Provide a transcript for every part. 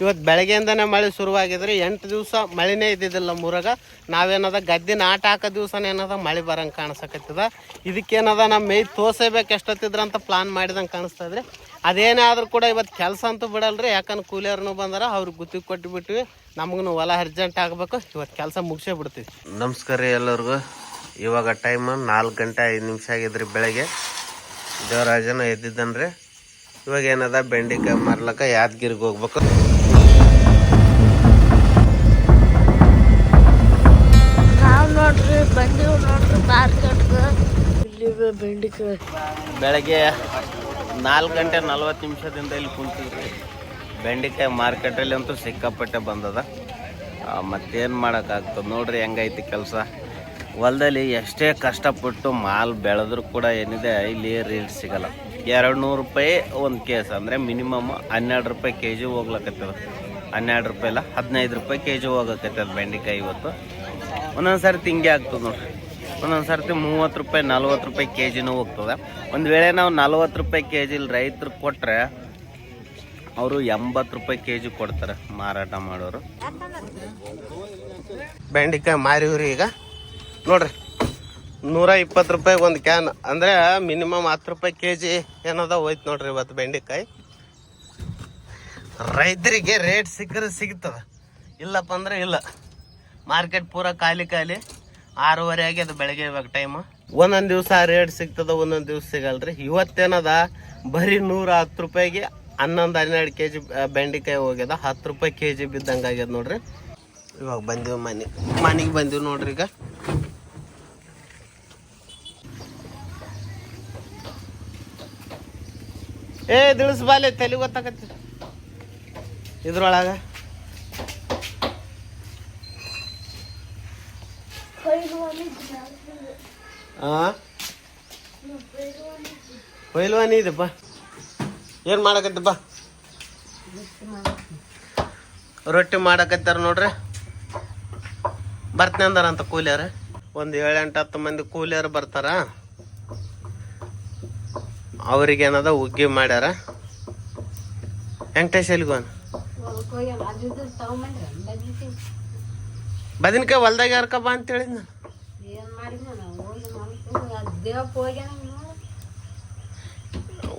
ಇವತ್ತು ಬೆಳಗ್ಗೆಯಿಂದನೇ ಮಳೆ ಶುರುವಾಗಿದ್ರೆ ಎಂಟು ದಿವಸ ಮಳೆನೇ ಇದ್ದಿದ್ದಿಲ್ಲ ನಮ್ಮೂರಾಗ. ನಾವೇನದ ಗದ್ದೆ ನಾಟ ಹಾಕೋ ದಿವಸನೇ ಏನದ ಮಳೆ ಬರಂಗೆ ಕಾಣಿಸಕತ್ತದ. ಇದಕ್ಕೇನದ ನಮ್ಮ ಮೈ ತೋರ್ಸೇಬೇಕು ಎಷ್ಟೊತ್ತಿದ್ರ ಅಂತ ಪ್ಲಾನ್ ಮಾಡಿದಂಗೆ ಕಾಣಿಸ್ತಾ ರೀ ಅದೇನೇ ಆದರೂ ಕೂಡ ಇವತ್ತು ಕೆಲಸ ಅಂತೂ ಬಿಡಲ್ರಿ, ಯಾಕಂದ್ರೆ ಕೂಲಿಯರ್ನು ಬಂದಾರ, ಅವ್ರಿಗೆ ಗುತ್ತಿಗೆ ಕೊಟ್ಟು ಬಿಟ್ವಿ ನಮಗೂ ಹೊಲ ಅರ್ಜೆಂಟ್ ಆಗಬೇಕು ಇವತ್ತು ಕೆಲಸ ಮುಗಿಸೇ ಬಿಡ್ತೀವಿ. ನಮಸ್ಕಾರ ರೀ ಎಲ್ಲರಿಗೂ. ಇವಾಗ ಟೈಮ್ ನಾಲ್ಕು ಗಂಟೆ ಐದು ನಿಮಿಷ ಆಗಿದ್ರಿ ಬೆಳಗ್ಗೆ. ದೇವರಾಜನ ಎದ್ದಿದ್ದನ್ರಿ. ಇವಾಗ ಏನದ, ಬೆಂಡಿಕಾಯಿ ಮಾರ್ಲಕ್ಕ ಯಾದಗಿರಿಗೆ ಹೋಗ್ಬೇಕು. ಬೆಂಡಿಕಾಯಿ ಬೆಳಗ್ಗೆ ನಾಲ್ಕು ಗಂಟೆ ನಲ್ವತ್ತು ನಿಮಿಷದಿಂದ ಇಲ್ಲಿ ಕುಂತಿದ್ರಿ ಬೆಂಡೆಕಾಯಿ ಮಾರ್ಕೆಟಲ್ಲಿ ಅಂತೂ ಸಿಕ್ಕಾಪಟ್ಟೆ ಬಂದದ. ಮತ್ತೇನು ಮಾಡೋಕ್ಕಾಗ್ತದೆ ನೋಡ್ರಿ ಹೆಂಗೈತಿ ಕೆಲಸ. ಹೊಲದಲ್ಲಿ ಎಷ್ಟೇ ಕಷ್ಟಪಟ್ಟು ಮಾಲ್ ಬೆಳೆದ್ರು ಕೂಡ ಏನಿದೆ, ಇಲ್ಲಿ ರೇಟ್ ಸಿಗಲ್ಲ. ಎರಡು ನೂರು ರೂಪಾಯಿ ಒಂದು ಕೇಸ್ ಅಂದರೆ ಮಿನಿಮಮ್ ಹನ್ನೆರಡು ರೂಪಾಯಿ ಕೆ ಜಿ ಹೋಗ್ಲಕತ್ತದ. ಹನ್ನೆರಡು ರೂಪಾಯಿ ಇಲ್ಲ, ಹದಿನೈದು ರೂಪಾಯಿ ಕೆ ಜಿ ಹೋಗಕತ್ತದ ಬೆಂಡೆಕಾಯಿ ಇವತ್ತು. ಒಂದೊಂದು ಸರ್ತಿ ತಿಂಗೆ ಆಗ್ತದೆ ನೋಡ್ರಿ. ಒಂದೊಂದು ಸರ್ತಿ ಮೂವತ್ತು ರೂಪಾಯಿ, ನಲ್ವತ್ತು ರೂಪಾಯಿ ಕೆ ಜಿನೂ ಹೋಗ್ತದೆ. ಒಂದು ವೇಳೆ ನಾವು ನಲ್ವತ್ತು ರೂಪಾಯಿ ಕೆ ಜಿಲಿ ರೈತರು ಕೊಟ್ಟರೆ ಅವರು ಎಂಬತ್ತು ರೂಪಾಯಿ ಕೆ ಜಿ ಕೊಡ್ತಾರೆ ಮಾರಾಟ ಮಾಡೋರು. ಬೆಂಡೆಕಾಯಿ ಮಾರಿವ್ರಿ ಈಗ. ನೋಡ್ರಿ, ನೂರ ಇಪ್ಪತ್ತು ರೂಪಾಯಿಗೆ ಒಂದು ಕ್ಯಾನ್ ಅಂದರೆ ಮಿನಿಮಮ್ ಹತ್ತು ರೂಪಾಯಿ ಕೆ ಜಿ ಏನದ ಹೋಯ್ತು ನೋಡ್ರಿ ಇವತ್ತು ಬೆಂಡೆಕಾಯಿ. ರೈತರಿಗೆ ರೇಟ್ ಸಿಕ್ಕರೆ ಸಿಗ್ತದೆ. ಇಲ್ಲಪ್ಪ ಅಂದರೆ ಇಲ್ಲ. ಮಾರ್ಕೆಟ್ ಪೂರ ಖಾಲಿ ಖಾಲಿ. ಆರೂವರೆ ಆಗ್ಯದ ಬೆಳಗ್ಗೆ ಇವಾಗ ಟೈಮ್ ಒಂದೊಂದು ದಿವಸ ರೇಟ್ ಸಿಗ್ತದ, ಒಂದೊಂದು ದಿವಸ ಸಿಗಲ್ರಿ. ಇವತ್ತೇನದ? ಬರೀ ನೂರ ಹತ್ತು ರೂಪಾಯಿಗೆ ಹನ್ನೊಂದು, ಹನ್ನೆರಡು ಕೆ ಜಿ ಬೆಂಡೆಕಾಯಿ ಹೋಗ್ಯದ. ಹತ್ತು ರೂಪಾಯಿ ಕೆ ಜಿ ಬಿದ್ದಂಗೆ ಆಗ್ಯದ ನೋಡ್ರಿ. ಇವಾಗ ಬಂದೀವಿ ಮನೆ. ಮನೆಗೆ ಬಂದೀವಿ ನೋಡ್ರಿ ಈಗ. ಏ ದಿಳಿಸ್ಬಾಲೆ ತಲೆ ಗೊತ್ತಾಕತ್ತಿ. ಇದ್ರೊಳಗ. ಆ? ಪೈಲ್ವಾನಿ ಇದಪ್ಪ ಏನು ಮಾಡಕತ್ತಪ್ಪ ರೊಟ್ಟಿ ಮಾಡಕತ್ತಾರ ನೋಡ್ರಿ. ಬರ್ತನೆ ಅಂದಾರಂತ ಕೂಲಿಯರ್. ಒಂದು ಏಳೆಂಟು ಹತ್ತು ಮಂದಿ ಕೂಲಿಯರ್ ಬರ್ತಾರ. ಅವ್ರಿಗೇನದ ಉಗ್ಗಿ ಮಾಡ್ಯಾರ. ವೆಂಕಟೇಶ್ ಎಲ್ಗೋನ್ ಬದನ್ಕಾಯಿ ಹೊಲ್ದಾಗ ಯಾರಕ್ಕ ಬಾ ಅಂತ ಹೇಳಿದ್ನ ನಾನು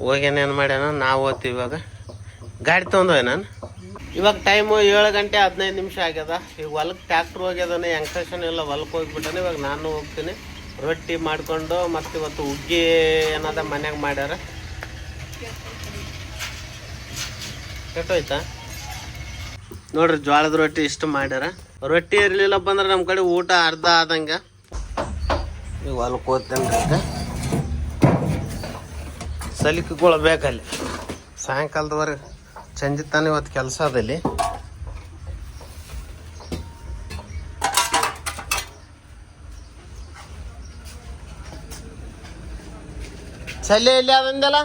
ಹೋಗ್ಯಾನ ಏನು ಮಾಡ್ಯಾನ? ನಾವು ಓದ್ತೀವಿ ಇವಾಗ. ಗಾಡಿ ತೊಗೊಂಡೋಯ್ ನಾನು ಇವಾಗ ಟೈಮು ಏಳು ಗಂಟೆ ಹದಿನೈದು ನಿಮಿಷ ಆಗ್ಯದ. ಈಗ ಹೊಲಕ್ಕೆ ಟ್ಯಾಕ್ಟ್ರ್ ಹೋಗ್ಯದಾನೆ ಯಂಗ್ಸ್ಟೇಷನ್ ಎಲ್ಲ ಹೊಲಕ್ಕೆ ಹೋಗ್ಬಿಟ್ಟಾನೆ. ಇವಾಗ ನಾನು ಹೋಗ್ತೀನಿ. ರೊಟ್ಟಿ ಮಾಡ್ಕೊಂಡು ಮತ್ತು ಇವತ್ತು ಹುಗ್ಗಿ ಏನಾದ ಮನ್ಯಾಗ ಮಾಡ್ಯಾರ. ಕೆಟ್ಟೋಯ್ತಾ? ನೋಡ್ರಿ, ಜೋಳದ ರೊಟ್ಟಿ ಇಷ್ಟು ಮಾಡ್ಯಾರ. ರೊಟ್ಟಿ ಇರಲಿಲ್ಲಪ್ಪ ಅಂದ್ರೆ ನಮ್ಮ ಕಡೆ ಊಟ ಅರ್ಧ ಆದಂಗೆ. ಈಗ ಹೊಲಕ್ಕೆ ಹೋಗ್ತೇನೆ ಸಲಿಕೆಗಳು ಬೇಕಲ್ಲಿ ಸಾಯಂಕಾಲದವರೆಗೆ ಸಂಜೆ ತಾನೇ ಇವತ್ತು ಕೆಲಸ ಅದಲ್ಲಿ ಚಲಿ ಎಲ್ಲಿ ಅದಂದಲ್ಲ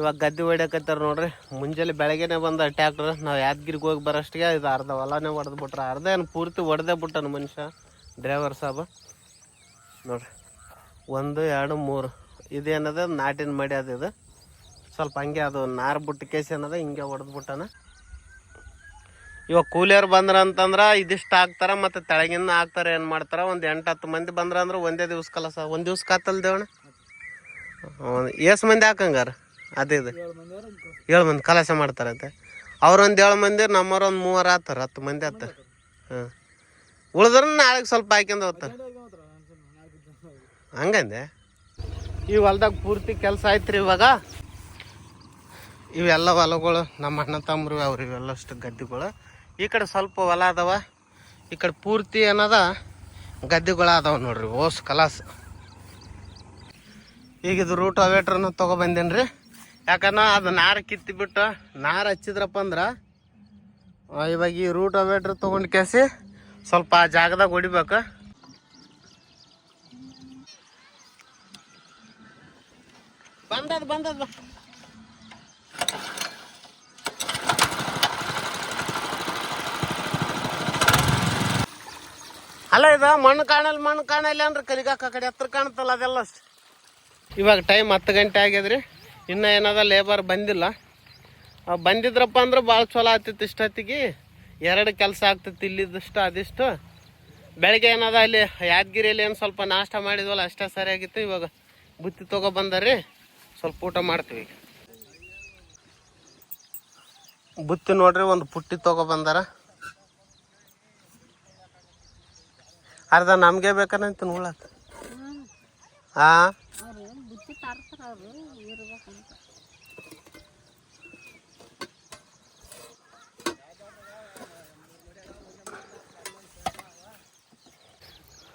ಇವಾಗ ಗದ್ದೆ ಹೊಡ್ಯಾಕತ್ತಾರ ನೋಡ್ರಿ. ಮುಂಜಾನೆ ಬೆಳಗ್ಗೆನೆ ಬಂದ ಟ್ಯಾಕ್ಟರ್ ನಾವು ಯಾದಗಿರಿಗೆ ಹೋಗಿ ಬರೋಷ್ಟಿಗೆ ಇದು ಅರ್ಧ ಹೊಲನೇ ಹೊಡೆದು ಬಿಟ್ರೆ. ಅರ್ಧ ಏನು ಪೂರ್ತಿ ಹೊಡೆದೇ ಬಿಟ್ಟನು ಮನುಷ್ಯ ಡ್ರೈವರ್ ಸಾಬ. ನೋಡ್ರಿ, ಒಂದು, ಎರಡು, ಮೂರು. ಇದೇನದ ನಾಟಿನ ಮಡಿ ಅದು ಇದು. ಸ್ವಲ್ಪ ಹಂಗೆ ಅದು ನಾರು ಬಿಟ್ಟು ಕೇಸ್ ಏನದ? ಹಿಂಗೆ ಹೊಡೆದು ಬಿಟ್ಟಾನ. ಇವಾಗ ಕೂಲಿಯರ್ ಬಂದ್ರ ಅಂತಂದ್ರ ಇದಿಷ್ಟು ಹಾಕ್ತಾರ ಮತ್ತು ತೆಳಗಿನ ಹಾಕ್ತಾರೆ ಏನು ಮಾಡ್ತಾರ? ಒಂದು ಎಂಟು, ಹತ್ತು ಮಂದಿ ಬಂದ್ರ ಅಂದ್ರೆ ಒಂದೇ ದಿವ್ಸ ಕಲಸ. ಒಂದು ದಿವ್ಸ ಕಾತಲ್ ದೇವಣ ಎಷ್ಟು ಮಂದಿ ಹಾಕಂಗಾರ? ಅದೇ ಇದು ಏಳು ಮಂದಿ ಕಲಸ ಮಾಡ್ತಾರಂತೆ. ಅವ್ರೊಂದು ಏಳು ಮಂದಿ ನಮ್ಮವ್ರ ಒಂದು ಮೂವರು ಆತಾರ ಹತ್ತು ಮಂದಿ ಆತಾರ. ಹಾಂ. ಉಳಿದ್ರ ನಾಳೆಗೆ ಸ್ವಲ್ಪ ಹಾಕ್ಯಂದು ಹೋಗ್ತಾರ. ಹಂಗಂದೆ? ಈ ಹೊಲ್ದಾಗ ಪೂರ್ತಿ ಕೆಲಸ ಆಯ್ತ್ರಿ ಇವಾಗ? ಇವೆಲ್ಲ ಹೊಲಗಳು ನಮ್ಮ ಅಣ್ಣ ತಮ್ಮರು ಅವ್ರು ಇವೆಲ್ಲಷ್ಟು ಗದ್ದೆಗಳು. ಈ ಕಡೆ ಸ್ವಲ್ಪ ಹೊಲ ಅದಾವ. ಈ ಕಡೆ ಪೂರ್ತಿ ಏನದ? ಗದ್ದೆಗಳು ಅದಾವ ನೋಡ್ರಿ ಓಸ್ ಕಲಾಸ್. ಈಗ ಇದು ರೂಟ್ ಅವೇಟ್ರನ್ನ ತೊಗೊಬಂದೇನಿ ರೀ ಯಾಕಂದ್ರೆ ಅದು ನಾರು ಕಿತ್ತಿಬಿಟ್ಟು ನಾರು ಹಚ್ಚಿದ್ರಪ್ಪ ಅಂದ್ರೆ ಇವಾಗ ಈ ರೂಟ್ ಅವೇಟ್ರ್ ತೊಗೊಂಡು ಕೇಸಿ ಸ್ವಲ್ಪ ಆ ಜಾಗದಾಗ ಹೊಡಿಬೇಕು. ಬಂದದ ಬಂದದ ಅಲ್ಲ, ಇದು ಮಣ್ಣು ಕಾಣಲ್ಲ ಮಣ್ಣು ಕಾಣಲ್ಲ ಅಂದ್ರೆ ಕಲಿಗಾಕ ಕಡೆ ಹತ್ರ ಕಾಣುತ್ತಲ್ಲ ಅದೆಲ್ಲ. ಇವಾಗ ಟೈಮ್ ಹತ್ತು ಗಂಟೆ ಆಗ್ಯದ್ರಿ. ಇನ್ನೂ ಏನದ ಲೇಬರ್ ಬಂದಿಲ್ಲ. ಬಂದಿದ್ರಪ್ಪ ಅಂದ್ರೆ ಭಾಳ ಚಲೋ ಆಗ್ತಿತ್ತು ಇಷ್ಟೊತ್ತಿಗೆ. ಎರಡು ಕೆಲಸ ಆಗ್ತಿತ್ತು ಇಲ್ಲಿದ್ದಷ್ಟು ಅದಿಷ್ಟು. ಬೆಳಗ್ಗೆ ಏನದ ಅಲ್ಲಿ ಯಾದಗಿರಿಯಲ್ಲಿ ಏನು ಸ್ವಲ್ಪ ನಾಷ್ಟ ಮಾಡಿದ್ವಲ್ಲ, ಅಷ್ಟೇ ಸರಿಯಾಗಿತ್ತು. ಇವಾಗ ಬುತ್ತಿ ತಗೋ ಬಂದಾರಿ, ಸ್ವಲ್ಪ ಊಟ ಮಾಡ್ತೀವಿ ಈಗ. ಬುತ್ತಿ ನೋಡ್ರಿ, ಒಂದು ಪುಟ್ಟಿ ತಗೊ ಬಂದಾರ. ಅರ್ಧ ನಮಗೆ ಬೇಕಂತ ನೋಡ್ಲತ್ತ ಹಾ ಅವ್ರು ತರ್ತಾರೆ ಅವರು ಇರ್ಬೇಕಂತ.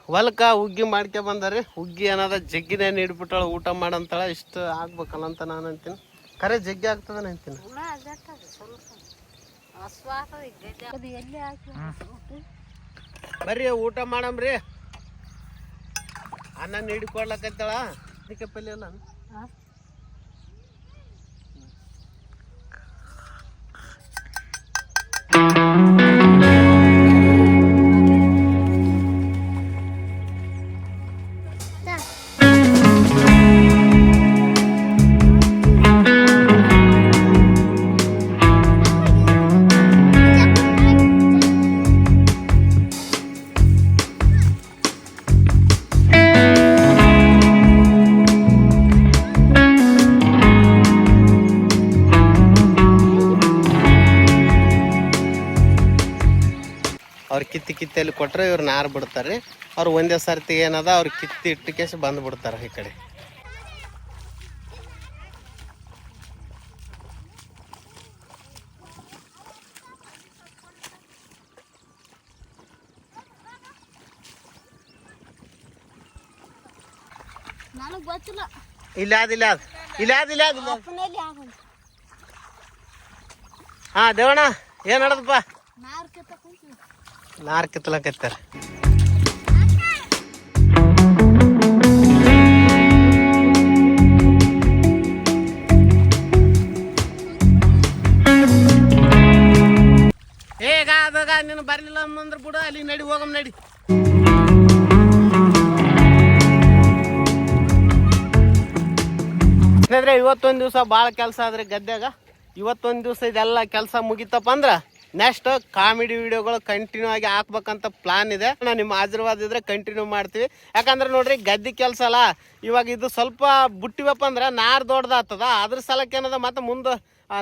ಹೊಲಕ್ಕ ಹುಗ್ಗಿ ಮಾಡ್ಕೆ ಬಂದಾರಿ. ಹುಗ್ಗಿ ಏನಾದ ಜಗ್ಗಿನೇ ನೀಡ್ಬಿಟ್ಟಾಳ ಊಟ ಮಾಡಂತಾಳ ಇಷ್ಟು ಆಗ್ಬೇಕಲ್ಲ ಅಂತ ನಾನು ಅಂತೀನಿ. ಖರೆ ಜಗ್ಗಿ ಆಗ್ತದ ಅಂತೀನಿ? ಬರ್ರಿ ಊಟ ಮಾಡಮ್ರಿ. ಅನ್ನ ನೀಡಿಕೊಡ್ಲಕತ್ತಾಳ ಅದಕ್ಕೆ ಪಲ್ಯ ಇಲ್ಲ ಅವ್ರು ಕಿತ್ತಿ ಕಿತ್ತಲ್ಲಿ ಕೊಟ್ಟರೆ ಇವ್ರು ನಾರು ಬಿಡ್ತಾರೆ? ರೀ ಅವ್ರು ಒಂದೇ ಸರ್ತಿ ಏನದ ಅವ್ರು ಕಿತ್ತಿ ಇಟ್ಟು ಕೇಸ ಬಂದು ಬಿಡ್ತಾರೆ ಈ ಕಡೆ. ಇಲ್ಲ ಹಾ ದೇವಣ್ಣ ಏನ್ ನಡದಪ್ಪ? ನಾರ್ ಕಿತ್ಲಕತ್ತಾರ ಗಾ ಅದಾಗ ನೀನು ಬರ್ಲಿಲ್ಲ ಅಂದ್ರೆ ಬಿಡು ಅಲ್ಲಿ ನಡಿ, ಹೋಗಮ್ ನಡಿ. ಇವತ್ತೊಂದು ದಿವಸ ಭಾಳ ಕೆಲಸ ಆದ್ರೆ ಗದ್ದೆಗ ಇವತ್ತೊಂದು ದಿವಸ ಇದೆಲ್ಲ ಕೆಲಸ ಮುಗಿತಪ್ಪ ಅಂದ್ರ ನೆಕ್ಸ್ಟ್ ಕಾಮಿಡಿ ವಿಡಿಯೋಗಳು ಕಂಟಿನ್ಯೂ ಆಗಿ ಹಾಕ್ಬೇಕಂತ ಪ್ಲಾನ್ ಇದೆ. ನಾವು ನಿಮ್ಮ ಆಶೀರ್ವಾದ ಇದ್ರೆ ಕಂಟಿನ್ಯೂ ಮಾಡ್ತೀವಿ. ಯಾಕಂದ್ರೆ ನೋಡ್ರಿ, ಗದ್ದೆ ಕೆಲಸ ಅಲ್ಲ. ಇವಾಗ ಇದು ಸ್ವಲ್ಪ ಬಿಟ್ಟಿವಪ್ಪ ಅಂದ್ರೆ ನಾರ್ ದೊಡ್ಡದಾಗ್ತದ. ಅದ್ರ ಸಲಕ್ಕೆ ಏನದ ಮತ್ತೆ ಮುಂದೆ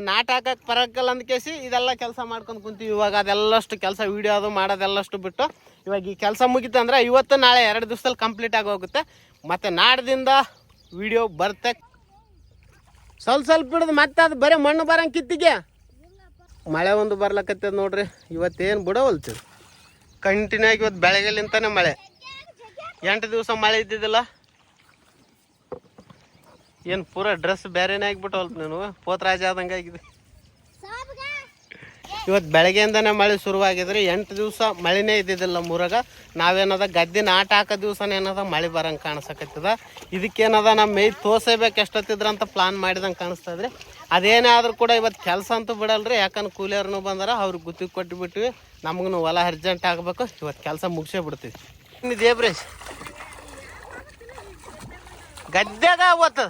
ನಾಟ ಹಾಕಕ್ ಬರಕ್ಕಲ್ಲ ಅಂದ ಕೇಸಿ ಇದೆಲ್ಲ ಕೆಲಸ ಮಾಡ್ಕೊಂಡು ಕುಂತೀವಿ. ಇವಾಗ ಅದೆಲ್ಲಷ್ಟು ಕೆಲಸ ವಿಡಿಯೋ ಅದು ಮಾಡೋದೆಲ್ಲಷ್ಟು ಬಿಟ್ಟು. ಇವಾಗ ಈ ಕೆಲಸ ಮುಗಿತಂದ್ರೆ ಇವತ್ತು ನಾಳೆ ಎರಡು ದಿವಸದಲ್ಲಿ ಕಂಪ್ಲೀಟ್ ಆಗಿ ಹೋಗುತ್ತೆ. ಮತ್ತೆ ನಾಡ್ದಿಂದ ವಿಡಿಯೋ ಬರುತ್ತೆ. ಸ್ವಲ್ಪ ಸ್ವಲ್ಪ ಬಿಡೋದು ಮತ್ತೆ ಅದು ಬರೀ ಮಣ್ಣು ಬರಂಗ್ ಕಿತ್ತಿಗೆ. ಮಳೆ ಒಂದು ಬರ್ಲಕತ್ತದ ನೋಡ್ರಿ. ಇವತ್ತೇನು ಬಿಡವಲ್ತೀವಿ ಕಂಟಿನ್ಯೂ ಆಗಿ ಇವತ್ತು ಬೆಳಗ್ಗೆಲಿಂತಾನೆ ಮಳೆ. ಎಂಟು ದಿವಸ ಮಳೆ ಇದ್ದಿದ್ದಿಲ್ಲ. ಏನು ಪೂರ ಡ್ರೆಸ್ ಬೇರೆನೇ ಆಗಿಬಿಟ್ಟವಲ್ತು ನೀನು. ಪೋತ್ರಾಜ ಆದಂಗೆ ಆಗಿದೆ ಇವತ್ತು ಬೆಳಗ್ಗೆಯಿಂದನೇ ಮಳೆ ಶುರುವಾಗಿದ್ರೆ ಎಂಟು ದಿವಸ ಮಳೆನೇ ಇದ್ದಿದ್ದಿಲ್ಲ ಮೂರಾಗ ನಾವೇನದ ಗದ್ದೆ ನಾಟ ಹಾಕೋ ದಿವಸನೇ ಏನದ ಮಳೆ ಬರಂಗೆ ಕಾಣಿಸಕತ್ತದ. ಇದಕ್ಕೇನದ ನಮ್ಮ ಮೈ ತೋರ್ಸಬೇಕು ಎಷ್ಟೊತ್ತಿದ್ರ ಅಂತ ಪ್ಲಾನ್ ಮಾಡಿದಂಗೆ ಕಾಣಿಸ್ತದ್ರಿ ಅದೇನೇ ಆದರೂ ಕೂಡ ಇವತ್ತು ಕೆಲಸ ಅಂತೂ ಬಿಡಲ್ರಿ, ಯಾಕಂದ್ರೆ ಕೂಲಿಯರ್ನು ಬಂದಾರ, ಅವ್ರಿಗೆ ಗುತ್ತಿಗೆ ಕೊಟ್ಟು ಬಿಟ್ವಿ ನಮಗೂ ಹೊಲ ಅರ್ಜೆಂಟ್ ಆಗಬೇಕು ಇವತ್ತು ಕೆಲಸ ಮುಗಿಸೇ ಬಿಡ್ತೀವಿ. ಇನ್ನು ದೇಬ್ರೇಶ್ ಗದ್ದೆಗ ಅವತ್ತು.